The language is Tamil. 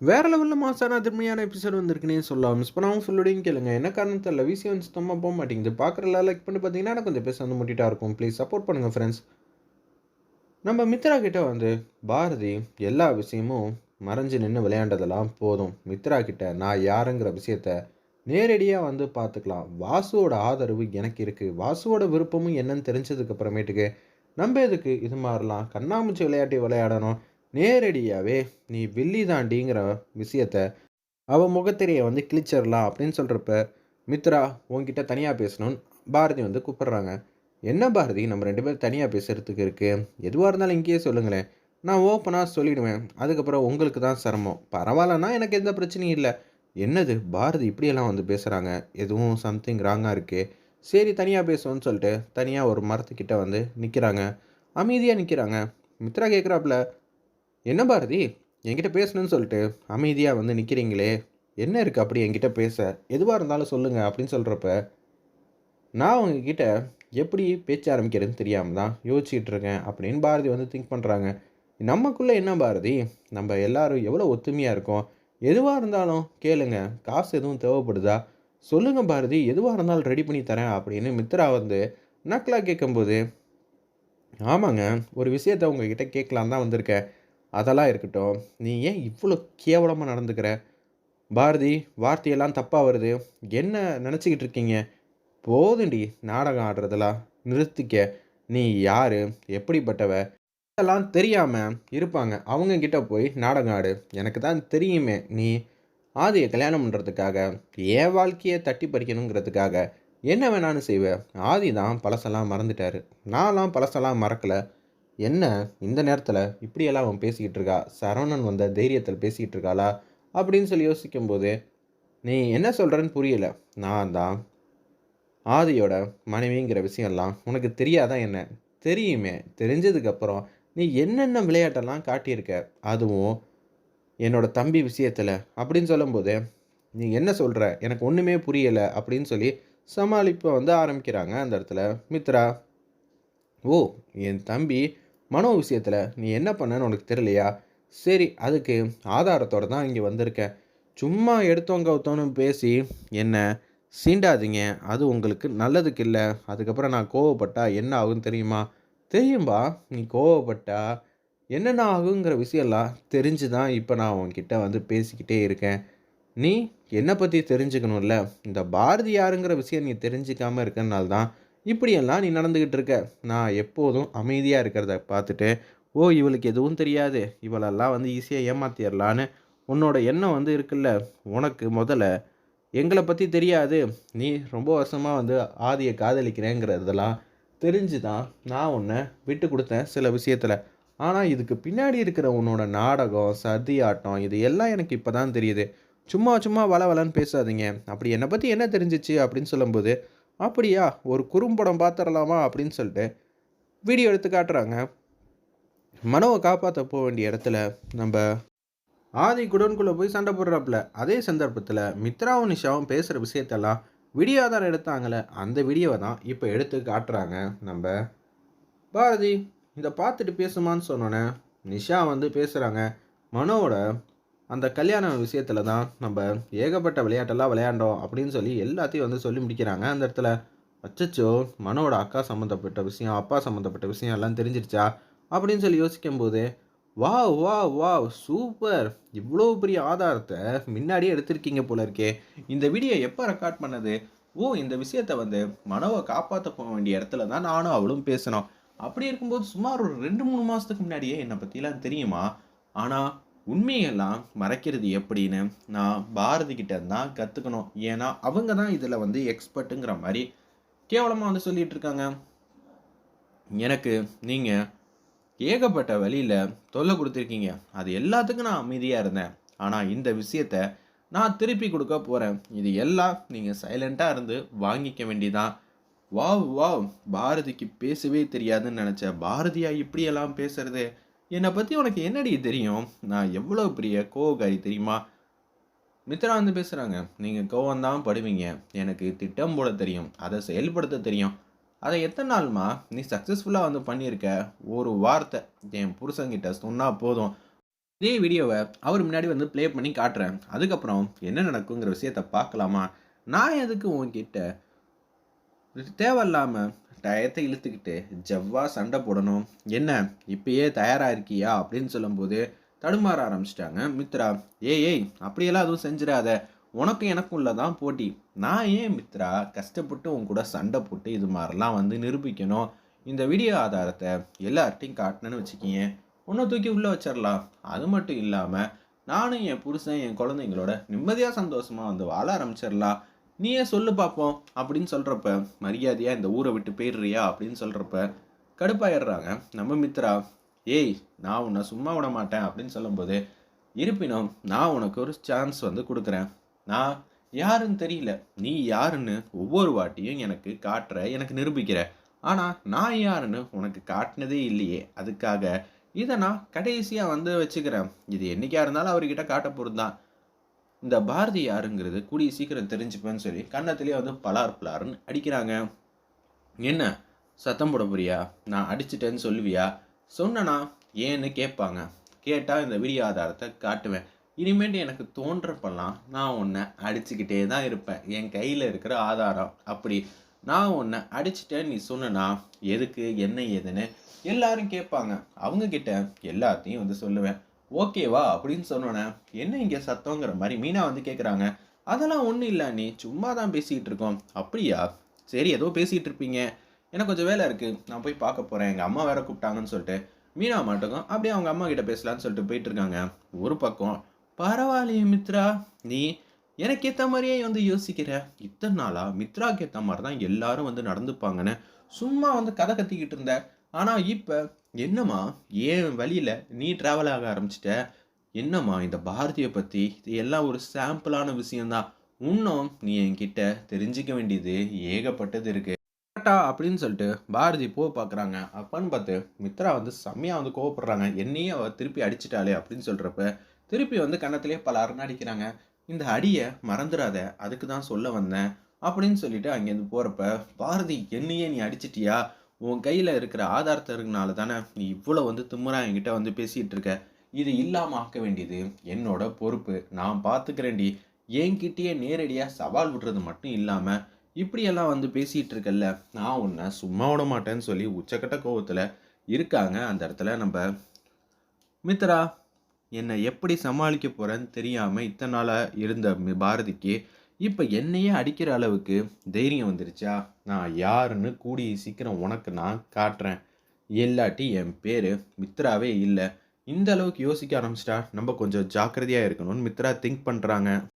வேற லெவலில் மாசான திறமையான எபிசோட் வந்திருக்குன்னே சொல்லலாம். மிஸ் பண்ணாமல் ஃபுல்லோடையும் கேளுங்க. என்ன காரணம் தெரியல விசி வந்து சுத்தமாக போக மாட்டேங்குது. பார்க்குறல லைக் பண்ணி பார்த்தீங்கன்னா எனக்கு கொஞ்சம் பேச வந்து முட்டிட்டா இருக்கும். ப்ளீஸ் சப்போர்ட் பண்ணுங்கள் ஃப்ரெண்ட்ஸ் நம்ம மித்ரா கிட்ட வந்து பாரதி எல்லா விஷயமும் மறைஞ்சு நின்று விளையாண்டதெல்லாம் போதும். மித்ரா கிட்ட நான் யாருங்கிற விஷயத்த நேரடியாக வந்து பார்த்துக்கலாம். வாசுவோட ஆதரவு எனக்கு இருக்குது வாசுவோட விருப்பமும் என்னன்னு தெரிஞ்சதுக்கு அப்புறமேட்டுக்கு நம்ம எதுக்கு இது மாதிரிலாம் கண்ணாமூச்சி விளையாட்டி விளையாடணும்? நேரடியாகவே நீ வில்லி தாண்டிங்கிற விஷயத்த அவள் முகத்திரையை வந்து கிழிச்சிடலாம் அப்படின்னு சொல்கிறப்ப மித்ரா உங்ககிட்ட தனியாக பேசணும்னு பாரதி வந்து கூப்பிட்றாங்க. என்ன பாரதி? நம்ம ரெண்டு பேரும் தனியாக பேசுகிறதுக்கு இருக்குது எதுவாக இருந்தாலும் இங்கேயே சொல்லுங்களேன். நான் ஓப்பனாக சொல்லிவிடுவேன் அதுக்கப்புறம் உங்களுக்கு தான் சிரமம். பரவாயில்லன்னா எனக்கு எந்த பிரச்சனையும் இல்லை. என்னது? பாரதி இப்படியெல்லாம் வந்து பேசுகிறாங்க எதுவும் சம்திங் ராங்காக இருக்கே. சரி தனியாக பேசுவோன்னு சொல்லிட்டு தனியாக ஒரு மரத்துக்கிட்ட வந்து நிற்கிறாங்க அமைதியாக நிற்கிறாங்க மித்ரா கேட்குறாப்புல என்ன பாரதி? என்கிட்ட பேசணும்னு சொல்லிட்டு அமைதியாக வந்து நிற்கிறீங்களே என்ன இருக்குது அப்படி என்கிட்ட பேச? எதுவாக இருந்தாலும் சொல்லுங்கள் அப்படின்னு சொல்கிறப்ப நான் உங்ககிட்ட எப்படி பேச்ச ஆரம்பிக்கிறதுன்னு தெரியாமல் தான் யோசிச்சுட்டு இருக்கேன் அப்படின்னு பாரதி வந்து திங்க் பண்ணுறாங்க நமக்குள்ளே என்ன பாரதி? நம்ம எல்லோரும் எவ்வளோ ஒத்துமையாக இருக்கோம்? எதுவாக இருந்தாலும் கேளுங்க. காசு எதுவும் தேவைப்படுதா? சொல்லுங்கள் பாரதி எதுவாக இருந்தாலும் ரெடி பண்ணி தரேன் அப்படின்னு மித்ரா வந்து நக்கலாக கேட்கும்போது ஆமாங்க ஒரு விஷயத்த உங்ககிட்ட கேட்கலான் தான் வந்திருக்கேன். அதெல்லாம் இருக்கட்டும். நீ ஏன் இவ்வளோ கேவலமாக நடந்துக்கிற? பாரதி வார்த்தையெல்லாம் தப்பாக வருது. என்ன நினச்சிக்கிட்டு இருக்கீங்க? போதுண்டி நாடகம் ஆடுறதெல்லாம். நிறுத்திக்க. நீ யார்? எப்படிப்பட்டவ? இதெல்லாம் தெரியாமல் இருப்பாங்க. அவங்க கிட்ட போய் நாடகம் ஆடு. எனக்கு தான் தெரியுமே நீ ஆதியை கல்யாணம் பண்ணுறதுக்காக என் வாழ்க்கையை தட்டி பறிக்கணுங்கிறதுக்காக. என்ன வேணாலும் செய்வேன் ஆதி தான் பழசெல்லாம் மறந்துட்டாரு. நான்லாம் பழசெல்லாம் மறக்கலை. என்ன இந்த நேரத்தில் இப்படியெல்லாம் அவன் பேசிக்கிட்டு இருக்கா சரவணன் வந்த தைரியத்தில் பேசிக்கிட்டு இருக்காளா அப்படின்னு சொல்லி யோசிக்கும்போது நீ என்ன சொல்கிறன்னு புரியல. நான் தான் ஆதியோட மனைவிங்கிற விஷயம்லாம் உனக்கு தெரியாதான் என்ன? தெரியுமே. தெரிஞ்சதுக்கப்புறம் நீ என்னென்ன விளையாட்டெல்லாம் காட்டியிருக்க? அதுவும் என்னோட தம்பி விஷயத்தில். அப்படின்னு சொல்லும்போது நீ என்ன சொல்கிற எனக்கு ஒன்றுமே புரியலை. அப்படின்னு சொல்லி சமாளிப்பை வந்து ஆரம்பிக்கிறாங்க அந்த இடத்துல. மித்ரா ஓ என் தம்பி மனோ விஷயத்தில் நீ என்ன பண்ணன்னு உனக்கு தெரியலையா? சரி அதுக்கு ஆதாரத்தோடு தான் இங்கே வந்திருக்கேன் சும்மா எடுத்தவங்க கவுத்தோன்னு பேசி என்ன சீண்டாதீங்க. அது உங்களுக்கு நல்லதுக்கு இல்லை. அதுக்கப்புறம் நான் கோவப்பட்டா என்ன ஆகும் தெரியுமா? தெரியும்பா நீ கோவப்பட்டா என்னென்ன ஆகுங்கிற விஷயம்லாம் தெரிஞ்சு தான் இப்போ நான் உன்கிட்ட வந்து பேசிக்கிட்டே இருக்கேன். நீ என்னை பற்றி தெரிஞ்சுக்கணும்ல. இந்த பாரதி யாருங்கிற விஷயம் நீ தெரிஞ்சிக்காமல் இருக்கனால தான் இப்படியெல்லாம் நீ நடந்துக்கிட்டு இருக்க. நான் எப்போதும் அமைதியாக இருக்கிறத பார்த்துட்டு ஓ இவளுக்கு எதுவும் தெரியாது. இவளெல்லாம் வந்து ஈஸியாக ஏமாத்திடலான்னு உன்னோட எண்ணம் வந்து இருக்குல்ல. உனக்கு முதல்ல எங்களை பற்றி தெரியாது. நீ ரொம்ப வருஷமாக வந்து ஆதியை காதலிக்கிறேங்கிறதெல்லாம் தெரிஞ்சு தான் நான் உன்னை விட்டு கொடுத்தேன் சில விஷயத்தில். ஆனால் இதுக்கு பின்னாடி இருக்கிற உன்னோட நாடகம் சதி ஆட்டம் இது எல்லாம் எனக்கு இப்போ தான் தெரியுது. சும்மா சும்மா வள வளன்னு பேசாதீங்க. அப்படி என்னை பற்றி என்ன தெரிஞ்சிச்சு? அப்படின்னு சொல்லும்போது அப்படியா? ஒரு குறும்படம் பார்த்துடலாமா? அப்படின்னு சொல்லிட்டு வீடியோ எடுத்து காட்டுறாங்க. மனோவை காப்பாற்ற போக வேண்டிய இடத்துல நம்ம ஆதி குடோன்குள்ளே போய் சண்டை போடுறாப்புல. அதே சந்தர்ப்பத்தில் மித்ராவும் நிஷாவும் பேசுகிற விஷயத்தெல்லாம் வீடியோ தான் எடுத்தாங்களே அந்த வீடியோவை தான் இப்போ எடுத்து காட்டுறாங்க நம்ம பாரதி. இதை பார்த்துட்டு பேசுமான்னு சொன்னோன்னே நிஷா வந்து பேசுகிறாங்க மனோவோட அந்த கல்யாண விஷயத்தில் தான் நம்ம ஏகப்பட்ட விளையாட்டெல்லாம் விளையாண்டோம் அப்படின்னு சொல்லி எல்லாத்தையும் வந்து சொல்லி முடிக்கிறாங்க. அந்த இடத்துல அச்சச்சோ மனோட அக்கா சம்மந்தப்பட்ட விஷயம் அப்பா சம்மந்தப்பட்ட விஷயம் எல்லாம் தெரிஞ்சிருச்சா? அப்படின்னு சொல்லி யோசிக்கும்போது வா வா வா சூப்பர்! இவ்வளோ பெரிய ஆதாரத்தை முன்னாடியே எடுத்திருக்கீங்க போல இருக்கே. இந்த வீடியோ எப்போ ரெக்கார்ட் பண்ணது? ஓ இந்த விஷயத்த வந்து மனோவை காப்பாற்ற போக வேண்டிய இடத்துல தான் நானும் அவளும் பேசினோம். அப்படி இருக்கும்போது சுமார் ஒரு ரெண்டு மூணு மாதத்துக்கு முன்னாடியே என்னை பற்றிலாம் தெரியுமா? ஆனால் உண்மையெல்லாம் மறைக்கிறது எப்படின்னு நான் பாரதி கிட்ட தான் கற்றுக்கணும் ஏன்னா அவங்க தான் இதில் வந்து எக்ஸ்பர்ட்டுங்கிற மாதிரி கேவலமாக வந்து சொல்லிகிட்டு இருக்காங்க. எனக்கு நீங்கள் ஏகப்பட்ட வழியில் தொல்லை கொடுத்துருக்கீங்க. அது எல்லாத்துக்கும் நான் அமைதியாக இருந்தேன். ஆனால் இந்த விஷயத்த நான் திருப்பி கொடுக்க போகிறேன் இது எல்லாம் நீங்கள் சைலண்ட்டாக இருந்து வாங்கிக்க வேண்டிதான். வாவ் வாவ் பாரதிக்கு பேசவே தெரியாதுன்னு நினச்ச பாரதியா இப்படியெல்லாம் பேசுறது? என்னை பற்றி உனக்கு என்னடி தெரியும்? நான் எவ்வளோ பெரிய கோவக்காரி தெரியுமா? மித்ரா வந்து பேசுகிறாங்க நீங்கள் கோவம் தான் படுவீங்க. எனக்கு திட்டம் போல தெரியும். அதை செயல்படுத்த தெரியும். அதை எத்தனை நாள்மா? நீ சக்ஸஸ்ஃபுல்லாக வந்து பண்ணியிருக்க. ஒரு வார்த்தை என் புருஷங்கிட்ட சொன்னால் போதும். இதே வீடியோவை அவர் முன்னாடி வந்து ப்ளே பண்ணி காட்டுறேன். அதுக்கப்புறம் என்ன நடக்குங்கிற விஷயத்த பார்க்கலாமா? நான் எதுக்கு உங்ககிட்ட தேவையில்லாமல் டயத்தை இழுத்துக்கிட்டு ஜவ்வா சண்டை போடணும். என்ன இப்பயே தயாராக இருக்கியா அப்படின்னு சொல்லும்போது தடுமாற ஆரம்பிச்சிட்டாங்க மித்ரா. ஏய் ஏய் அப்படியெல்லாம் அதுவும் செஞ்சிடாத. உனக்கும் எனக்கும் உள்ளதான் போட்டி. நான் ஏன் மித்ரா கஷ்டப்பட்டு உன் கூட சண்டை போட்டு இது மாதிரிலாம் வந்து நிரூபிக்கணும்? இந்த வீடியோ ஆதாரத்தை எல்லார்ட்டையும் காட்டினேன்னு வச்சுக்கிங்க. உன்னை தூக்கி உள்ளே வச்சிடலாம். அது மட்டும் இல்லாமல் நானும் என் புருஷன் என் குழந்தைங்களோட நிம்மதியாக சந்தோஷமாக வந்து வாழ ஆரம்பிச்சிடலாம். நீயே சொல்லு பார்ப்போம் அப்படின்னு சொல்கிறப்ப மரியாதையாக இந்த ஊரை விட்டு போயிடுறியா? அப்படின்னு சொல்கிறப்ப கடுப்பாயிடுறாங்க. நம்ம மித்ரா ஏய் நான் உன்னை சும்மா விட மாட்டேன். அப்படின்னு சொல்லும்போது இருப்பினும் நான் உனக்கு ஒரு சான்ஸ் வந்து கொடுக்குறேன். நான் யாருன்னு தெரியல. நீ யாருன்னு ஒவ்வொரு வாட்டியும் எனக்கு காட்டுற எனக்கு நிரூபிக்கிற. ஆனால் நான் யாருன்னு உனக்கு காட்டினதே இல்லையே. அதுக்காக இதை நான் கடைசியாக வந்து வச்சுக்கிறேன். இது என்றைக்கா இருந்தாலும் அவர்கிட்ட காட்ட பொருந்தான் தான் இந்த பாரதி யாருங்கிறது கூடிய சீக்கிரம் தெரிஞ்சுப்பேன்னு சொல்லி கன்னத்துலேயே வந்து பலார் பலார்னு அடிக்கிறாங்க. என்ன? சத்தம் போட போறியா? நான் அடிச்சிட்டேன்னு சொல்லுவியா? சொன்னனா? ஏன்னு கேட்பாங்க. கேட்டால் இந்த வீடியோ ஆதாரத்தை காட்டுவேன். இனிமேட்டு எனக்கு தோன்றப்பெல்லாம் நான் உன்னை அடிச்சுக்கிட்டே தான் இருப்பேன். என் கையில் இருக்கிற ஆதாரம் அப்படி. நான் உன்னை அடிச்சிட்டேன்னு நீ சொன்னனா? எதுக்கு? என்ன ஏதுன்னு? எல்லாரும் கேட்பாங்க. அவங்கக்கிட்ட எல்லாத்தையும் வந்து சொல்லுவேன். ஓகேவா அப்படின்னு சொன்னோன்னே என்ன இங்கே சத்தங்கிற மாதிரி மீனா வந்து கேட்குறாங்க அதெல்லாம் ஒன்றும் இல்லை நீ சும்மா தான் பேசிக்கிட்டு இருக்கோம். அப்படியா? சரி ஏதோ பேசிகிட்டு இருப்பீங்க. எனக்கு கொஞ்சம் வேலை இருக்குது நான் போய் பார்க்க போகிறேன் எங்கள் அம்மா வேற கூப்பிட்டாங்கன்னு சொல்லிட்டு. மீனா மாட்டுக்கும் அப்படியே அவங்க அம்மா கிட்ட பேசலான்னு சொல்லிட்டு போயிட்டு இருக்காங்க. ஒரு பக்கம் பரவாயில்லையே மித்ரா நீ எனக்கு ஏற்ற மாதிரியே வந்து யோசிக்கிற. இத்தனை நாளாக மித்ராக்கு ஏற்ற மாதிரி தான் எல்லாரும் வந்து நடந்துப்பாங்கன்னு சும்மா வந்து கதை கத்திக்கிட்டு இருந்த. ஆனால் இப்போ என்னம்மா? ஏன் வழியில் நீ ட்ராவல் ஆக ஆரம்பிச்சிட்ட? என்னம்மா இந்த பாரதியை பற்றி இது எல்லாம் ஒரு சாம்பிளான விஷயந்தான் இன்னும் நீ என்கிட்ட தெரிஞ்சிக்க வேண்டியது ஏகப்பட்டது இருக்கு. கரெக்டா அப்படின்னு சொல்லிட்டு பாரதி போ பார்க்குறாங்க. அப்பான்னு பார்த்து மித்ரா வந்து செம்மையாக வந்து கோவப்படுறாங்க. என்னையே அவள் திருப்பி அடிச்சிட்டாளே அப்படின்னு சொல்கிறப்ப திருப்பி வந்து கன்னத்திலே பல அரண் அடிக்கிறாங்க. இந்த அடியை மறந்துடாத அதுக்கு தான் சொல்ல வந்தேன் அப்படின்னு சொல்லிட்டு அங்கேருந்து போகிறப்ப பாரதி என்னையே நீ அடிச்சிட்டியா? உன் கையில் இருக்கிற ஆதாரத்தை இருக்கனால தானே நீ இவ்வளோ வந்து திமுறா என்கிட்ட வந்து பேசிகிட்டு இருக்க? இது இல்லாமல் ஆக்க வேண்டியது என்னோட பொறுப்பு. நான் பார்த்துக்கிறேன்டி என்கிட்டயே நேரடியாக சவால் விடுறது மட்டும் இல்லாமல் இப்படியெல்லாம் வந்து பேசிகிட்டு இருக்கல்ல? நான் உன்னை சும்மா விட மாட்டேன்னு சொல்லி உச்சக்கட்ட கோபத்தில் இருக்காங்க அந்த இடத்துல நம்ம மித்ரா. என்னை எப்படி சமாளிக்க போகிறேன்னு தெரியாமல் இத்தனை நாளாக இருந்த பாரதிக்கு இப்போ என்னையே அடிக்கிற அளவுக்கு தைரியம் வந்துருச்சா? நான் யாருன்னு கூடிய சீக்கிரம் உனக்கு நான் காட்டுறேன். இல்லாட்டி என் பேர் மித்ராவே இல்லை. இந்த அளவுக்கு யோசிக்க ஆரம்பிச்சிட்டா? நம்ம கொஞ்சம் ஜாக்கிரதையாக இருக்கணும்னு மித்ரா திங்க் பண்ணுறாங்க